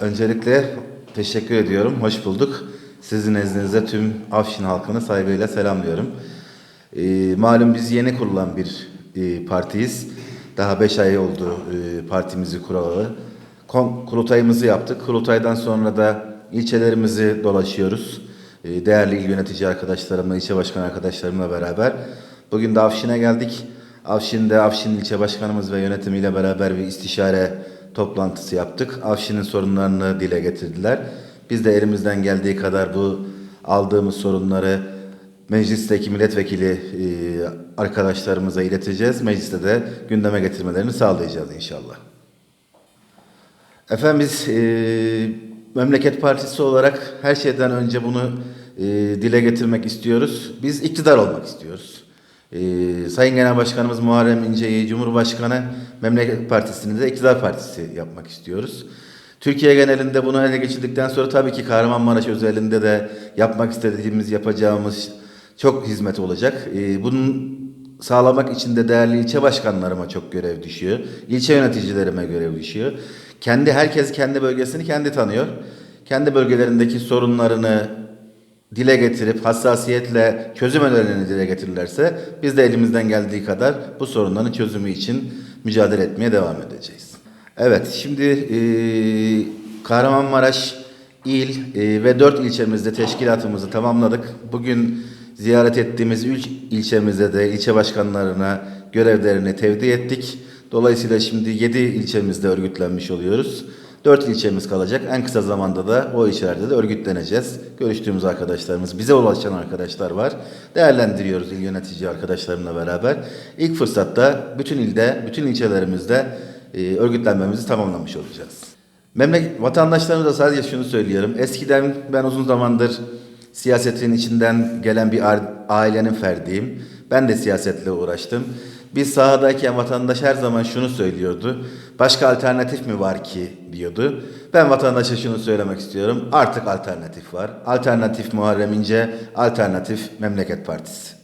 Öncelikle teşekkür ediyorum. Hoş bulduk. Sizin nezdinizde tüm Afşin halkını saygıyla selamlıyorum. Ee, malum biz yeni kurulan bir e, partiyiz. Daha 5 ay oldu e, partimizi kuralı. Kon- kurultayımızı yaptık. Kurultaydan sonra da ilçelerimizi dolaşıyoruz. E, değerli il yönetici arkadaşlarımla, ilçe başkan arkadaşlarımla beraber. Bugün de Afşin'e geldik. Afşin'de Afşin ilçe başkanımız ve yönetimiyle beraber bir istişare toplantısı yaptık. Afşin'in sorunlarını dile getirdiler. Biz de elimizden geldiği kadar bu aldığımız sorunları meclisteki milletvekili e, arkadaşlarımıza ileteceğiz. Mecliste de gündeme getirmelerini sağlayacağız inşallah. Efendim biz e, Memleket Partisi olarak her şeyden önce bunu e, dile getirmek istiyoruz. Biz iktidar olmak istiyoruz. E, Sayın Genel Başkanımız Muharrem İnce'yi Cumhurbaşkanı Memleket Partisi'ni de iktidar partisi yapmak istiyoruz. Türkiye genelinde bunu ele geçirdikten sonra tabii ki Kahramanmaraş özelinde de yapmak istediğimiz, yapacağımız çok hizmet olacak. E, bunun sağlamak için de değerli ilçe başkanlarıma çok görev düşüyor. İlçe yöneticilerime görev düşüyor. Kendi herkes kendi bölgesini kendi tanıyor. Kendi bölgelerindeki sorunlarını dile getirip hassasiyetle çözüm önerilerini dile getirirlerse biz de elimizden geldiği kadar bu sorunların çözümü için mücadele etmeye devam edeceğiz. Evet şimdi eee Kahramanmaraş il eee, ve dört ilçemizde teşkilatımızı tamamladık. Bugün ziyaret ettiğimiz üç ilçemizde de ilçe başkanlarına görevlerini tevdi ettik. Dolayısıyla şimdi yedi ilçemizde örgütlenmiş oluyoruz. Dört ilçemiz kalacak. En kısa zamanda da o ilçelerde de örgütleneceğiz. Görüştüğümüz arkadaşlarımız, bize ulaşan arkadaşlar var. Değerlendiriyoruz il yönetici arkadaşlarımla beraber. İlk fırsatta bütün ilde, bütün ilçelerimizde e, örgütlenmemizi tamamlamış olacağız. Memleket vatandaşlarımıza sadece şunu söylüyorum. Eskiden ben uzun zamandır siyasetin içinden gelen bir ailenin ferdiyim. Ben de siyasetle uğraştım. Biz sahadayken vatandaş her zaman şunu söylüyordu. Başka alternatif mi var ki diyordu. Ben vatandaşa şunu söylemek istiyorum. Artık alternatif var. Alternatif Muharrem İnce, alternatif Memleket Partisi.